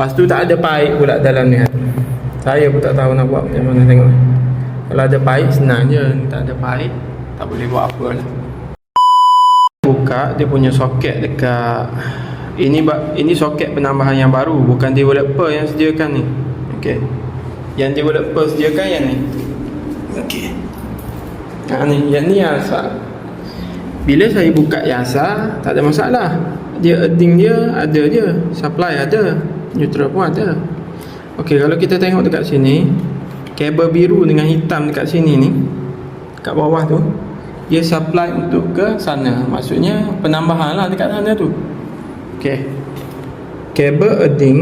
Lepas tu tak ada pipe pula dalam ni. Saya pun tak tahu nak buat macam mana tengok. Kalau ada pipe senang je Tak ada pipe Tak boleh buat apa lah. Buka dia punya soket dekat Ini ini soket penambahan yang baru. Bukan developer yang sediakan ni. Okay Yang developer sediakan yang ni. Okay Ha ni, yang ni asal bila saya buka yang asal Tak ada masalah. Dia earthing dia ada je. Supply ada Neutral pun ada. Ok kalau kita tengok dekat sini Kabel biru dengan hitam dekat sini ni Kat bawah tu Dia supply untuk ke sana. Maksudnya penambahan lah dekat sana tu. Ok Kabel earthing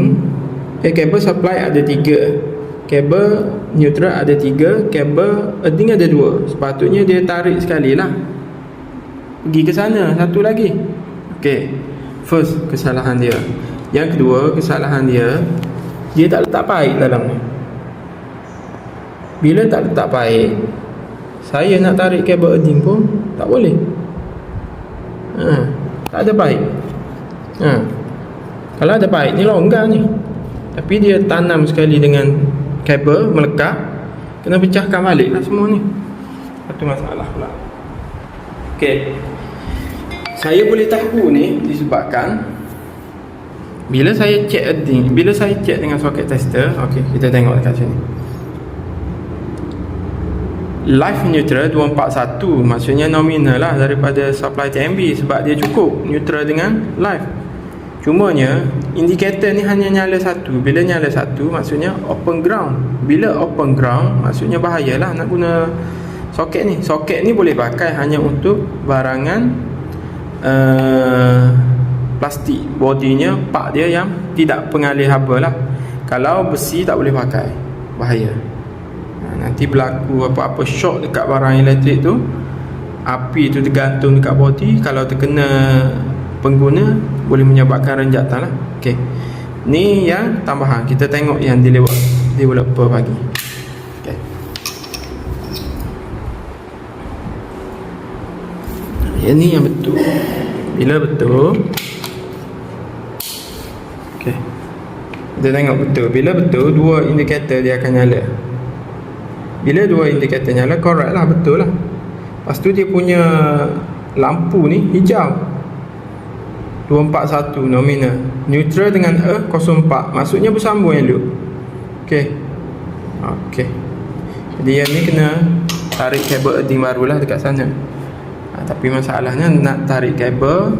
Eh kabel supply ada tiga. Kabel neutral ada tiga Kabel earthing ada dua. Sepatutnya dia tarik sekali lah. Pergi ke sana satu lagi. Okey. First kesalahan dia yang kedua kesalahan dia dia tak letak paip dalam ni. Bila tak letak paip saya nak tarik kabel earthing pun tak boleh. Ha, tak ada paip ha. kalau ada paip ni longgar ni. Tapi dia tanam sekali dengan kabel melekat kena pecahkan balik lah semua ni. Satu masalah pula. Okey. Saya boleh tahu ni disebabkan bila saya check earthing, bila saya check dengan socket tester, okey, kita tengok dekat sini. Live neutral 241 maksudnya nominal lah daripada supply TMB sebab dia cukup neutral dengan live. Cumanya indikator ni hanya nyala satu. Bila nyala satu maksudnya open ground. Bila open ground maksudnya bahayalah nak guna soket ni soket ni boleh pakai hanya untuk barangan uh, plastik bodinya part dia yang tidak pengalih haba lah. Kalau besi tak boleh pakai bahaya. Ha, nanti berlaku apa-apa shock dekat barang elektrik tu api tu tergantung dekat body kalau terkena pengguna boleh menyebabkan renjatan lah. Ok ni yang tambahan. Kita tengok yang develop, developer bagi okay. Yang ni yang betul. Bila betul Okay Kita tengok betul. Bila betul Dua indikator dia akan nyala. Bila dua indikator nyala Correct lah betul lah. Lepas tu dia punya Lampu ni hijau. 241 nominal. Neutral dengan E 04 Maksudnya bersambung yang loop Okay Okay Jadi yang ni kena Tarik kabel earthing baru lah dekat sana. Ha, Tapi masalahnya nak tarik kabel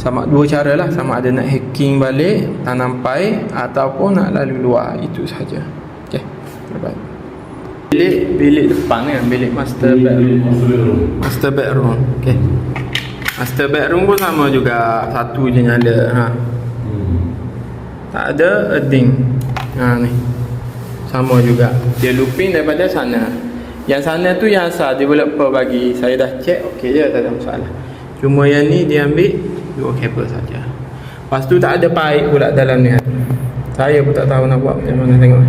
Sama dua cara lah. Sama ada nak hacking balik Tanam pipe Ataupun nak lalu luar Itu sahaja. Okay Bye Bilik Bilik depan kan Bilik master bedroom. Master bedroom. Okay Master bedroom pun sama juga Satu je nyala ha. Tak ada earthing Ha ni. Sama juga. Dia looping daripada sana. Yang sana tu yang asal developer bagi. Saya dah check okey je tak ada masalah. Cuma yang ni dia ambil Dua kabel saja. Lepas tu tak ada pipe pula dalam ni. Saya pun tak tahu nak buat macam mana tengok.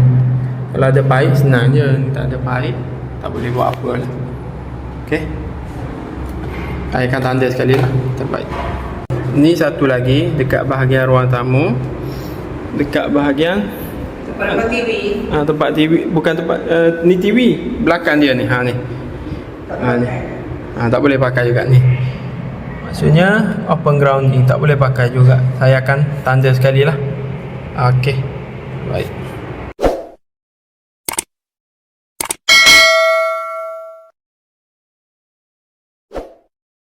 Kalau ada pipe senang je Tak ada pipe Tak boleh buat apa lah. Okay saya akan tanda sekali lah. Terbaik. Ni satu lagi Dekat bahagian ruang tamu. Dekat bahagian Tempat TV. ha, Tempat TV Bukan tempat uh, Ni TV Belakang dia ni. Ha, ni. Ha, ni. Ha, tak boleh pakai juga ni Maksudnya Open ground ni Tak boleh pakai juga. Saya akan tanda sekali lah. Okay Baik